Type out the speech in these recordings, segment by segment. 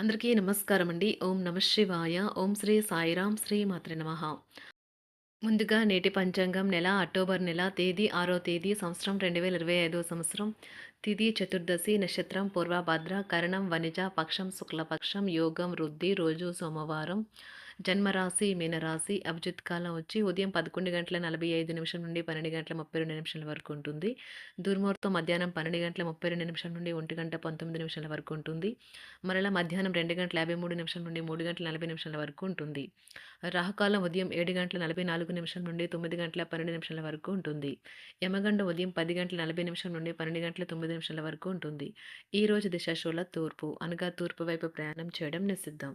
అందరికీ నమస్కారం అండి ఓం నమ శివాయ. ఓం శ్రీ సాయిరాం శ్రీ మాత్ర నమ. ముందుగా నేటి పంచాంగం నెల అక్టోబర్ నెల తేదీ ఆరో తేదీ సంవత్సరం రెండు వేల ఇరవై ఐదో సంవత్సరం. తిథి చతుర్దశి నక్షత్రం పూర్వభద్ర కరణం వనిజ పక్షం శుక్లపక్షం యోగం వృద్ధి రోజు సోమవారం. జన్మరాశి మీనరాశి అభిజిత్ కాలం వచ్చి ఉదయం పదకొండు గంటల నలభై ఐదు నిమిషం నుండి పన్నెండు గంటల ముప్పై రెండు నిమిషాల వరకు ఉంటుంది. దుర్ముహూర్తం మధ్యాహ్నం పన్నెండు గంటల ముప్పై రెండు నిమిషం నుండి ఒంటి గంట పంతొమ్మిది నిమిషాల వరకు ఉంటుంది. మరలా మధ్యాహ్నం రెండు గంటల యాభై మూడు నిమిషం నుండి మూడు గంటల నలభై నిమిషాల వరకు ఉంటుంది. రాహుకాలం ఉదయం ఏడు గంటల నలభై నాలుగు నిమిషం నుండి తొమ్మిది గంటల పన్నెండు నిమిషాల వరకు ఉంటుంది. యమగండ ఉదయం పది గంటల నలభై నిమిషం నుండి పన్నెండు గంటల తొమ్మిది నిమిషాల వరకు ఉంటుంది. ఈ రోజు దిశాశూల తూర్పు అనగా తూర్పు వైపు ప్రయాణం చేయడం నిషిద్ధం.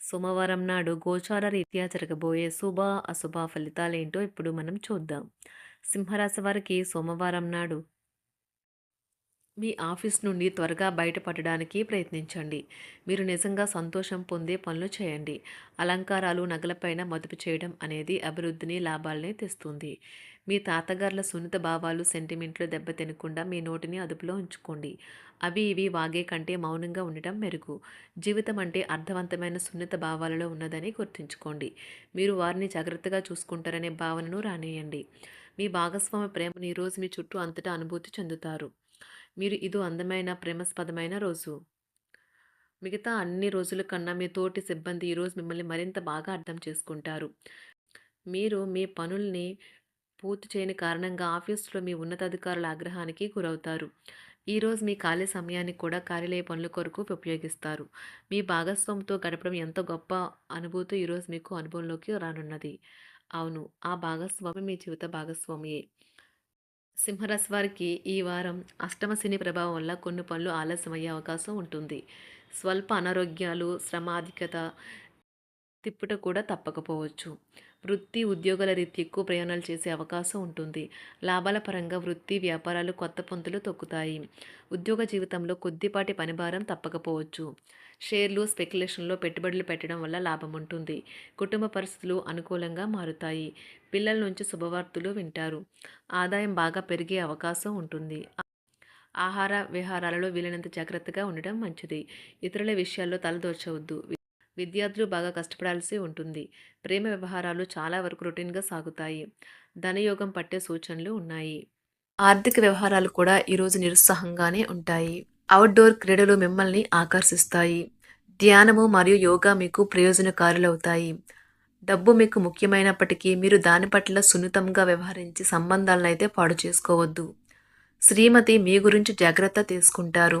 సోమవారం నాడు గోచార రీత్యా జరగబోయే శుభ అశుభ ఫలితాలేంటో ఇప్పుడు మనం చూద్దాం. సింహరాశి వారికి సోమవారం నాడు మీ ఆఫీస్ నుండి త్వరగా బయటపడడానికి ప్రయత్నించండి. మీరు నిజంగా సంతోషం పొందే పనులు చేయండి. అలంకారాలు నగలపైన మదుపు చేయడం అనేది అభివృద్ధిని లాభాలని తెస్తుంది. మీ తాతగారుల సున్నిత భావాలు సెంటిమెంట్లు దెబ్బతినకుండా మీ నోటిని అదుపులో ఉంచుకోండి. అవి ఇవి వాగే కంటే మౌనంగా ఉండటం మెరుగు. జీవితం అంటే అర్థవంతమైన సున్నిత భావాలలో ఉన్నదని గుర్తుంచుకోండి. మీరు వారిని జాగ్రత్తగా చూసుకుంటారనే భావనను రానేయండి మీ భాగస్వామి ప్రేమను ఈరోజు మీ చుట్టూ అంతటా అనుభూతి చెందుతారు. మీరు ఇది అందమైన ప్రేమస్పదమైన రోజు. మిగతా అన్ని రోజుల కన్నా మీ తోటి సిబ్బంది ఈరోజు మిమ్మల్ని మరింత బాగా అర్థం చేసుకుంటారు. మీరు మీ పనుల్ని పూర్తి చేయని కారణంగా ఆఫీస్లో మీ ఉన్నతాధికారుల ఆగ్రహానికి గురవుతారు. ఈరోజు మీ ఖాళీ సమయాన్ని కూడా కార్యాలయ పనుల కొరకు ఉపయోగిస్తారు. మీ భాగస్వామితో గడపడం ఎంత గొప్ప అనుభూతి ఈరోజు మీకు అనుభవంలోకి రానున్నది. అవును ఆ భాగస్వామి మీ జీవిత భాగస్వామియే. సింహరాశి వారికి ఈ వారం అష్టమ శని ప్రభావం వల్ల కొన్ని పనులు ఆలస్యమయ్యే అవకాశం ఉంటుంది. స్వల్ప అనారోగ్యాలు శ్రమాధిక్యత తిప్పుట కూడా తప్పకపోవచ్చు. వృత్తి ఉద్యోగాల రీతి ఎక్కువ ప్రయాణాలు చేసే అవకాశం ఉంటుంది. లాభాల పరంగా వృత్తి వ్యాపారాలు కొత్త పొంతులు తొక్కుతాయి. ఉద్యోగ జీవితంలో కొద్దిపాటి పనిభారం తప్పకపోవచ్చు. షేర్లు స్పెక్యులేషన్లో పెట్టుబడులు పెట్టడం వల్ల లాభం ఉంటుంది. కుటుంబ పరిస్థితులు అనుకూలంగా మారుతాయి. పిల్లల నుంచి శుభవార్తలు వింటారు. ఆదాయం బాగా పెరిగే అవకాశం ఉంటుంది. ఆహార విహారాలలో వీలైనంత జాగ్రత్తగా ఉండడం మంచిది. ఇతరుల విషయాల్లో తలదోచవద్దు విద్యార్థులు బాగా కష్టపడాల్సి ఉంటుంది. ప్రేమ వ్యవహారాలు చాలా వరకు రొటీన్గా సాగుతాయి. ధనయోగం పట్టే సూచనలు ఉన్నాయి. ఆర్థిక వ్యవహారాలు కూడా ఈరోజు నిరుత్సాహంగానే ఉంటాయి. అవుట్డోర్ క్రీడలు మిమ్మల్ని ఆకర్షిస్తాయి. ధ్యానము మరియు యోగా మీకు ప్రయోజనకారులవుతాయి. డబ్బు మీకు ముఖ్యమైనప్పటికీ మీరు దాని పట్ల సున్నితంగా వ్యవహరించి సంబంధాలను అయితే పాడు చేసుకోవద్దు. శ్రీమతి మీ గురించి జాగ్రత్త తీసుకుంటారు.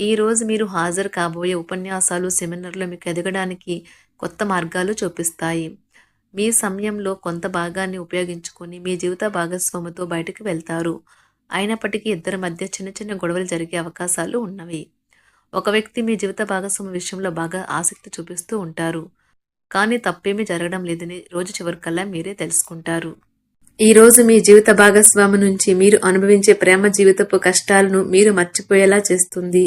ఈరోజు మీరు హాజరు కాబోయే ఉపన్యాసాలు సెమినార్లు మీకు ఎదగడానికి కొత్త మార్గాలు చూపిస్తాయి. మీ సమయంలో కొంత భాగాన్ని ఉపయోగించుకొని మీ జీవిత భాగస్వామితో బయటకు వెళ్తారు. అయినప్పటికీ ఇద్దరి మధ్య చిన్న చిన్న గొడవలు జరిగే అవకాశాలు ఉన్నవి. ఒక వ్యక్తి మీ జీవిత భాగస్వామి విషయంలో బాగా ఆసక్తి చూపిస్తూ ఉంటారు. కానీ తప్పేమీ జరగడం లేదని రోజు చివరికల్లా మీరే తెలుసుకుంటారు. ఈరోజు మీ జీవిత భాగస్వామి నుంచి మీరు అనుభవించే ప్రేమ జీవితపు కష్టాలను మీరు మర్చిపోయేలా చేస్తుంది.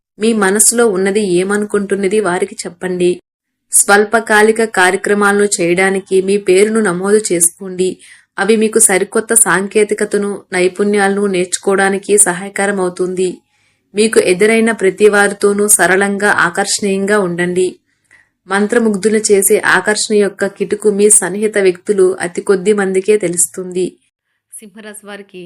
మీ మనసులో ఉన్నది ఏమనుకుంటున్నది వారికి చెప్పండి. స్వల్పకాలిక కార్యక్రమాలను చేయడానికి మీ పేరును నమోదు చేసుకోండి. అవి మీకు సరికొత్త సాంకేతికతను నైపుణ్యాలను నేర్చుకోవడానికి సహాయకరం అవుతుంది మీకు ఎదురైన ప్రతి వారితోనూ సరళంగా ఆకర్షణీయంగా ఉండండి. మంత్రముగ్ధులు చేసే ఆకర్షణ యొక్క కిటుకు మీ సన్నిహిత వ్యక్తులు అతి కొద్ది మందికే తెలుస్తుంది. సింహరాశి వారికి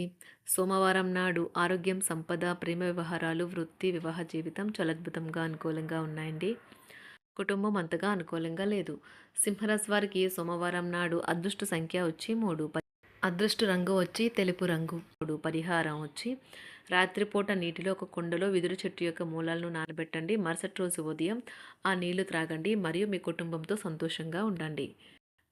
సోమవారం నాడు ఆరోగ్యం సంపద ప్రేమ వ్యవహారాలు వృత్తి వివాహ జీవితం చాలా అద్భుతంగా అనుకూలంగా ఉన్నాయండి. కుటుంబం అంతగా అనుకూలంగా లేదు. సింహరాశి వారికి సోమవారం నాడు అదృష్ట సంఖ్య వచ్చి మూడు. అదృష్ట రంగు వచ్చి తెలుపు రంగు. మూడు. పరిహారం వచ్చి రాత్రిపూట నీటిలో ఒక కుండలో విదురు చెట్టు యొక్క మూలాలను నానబెట్టండి. మరుసటి రోజు ఉదయం ఆ నీళ్ళు త్రాగండి. మరియు మీ కుటుంబంతో సంతోషంగా ఉండండి.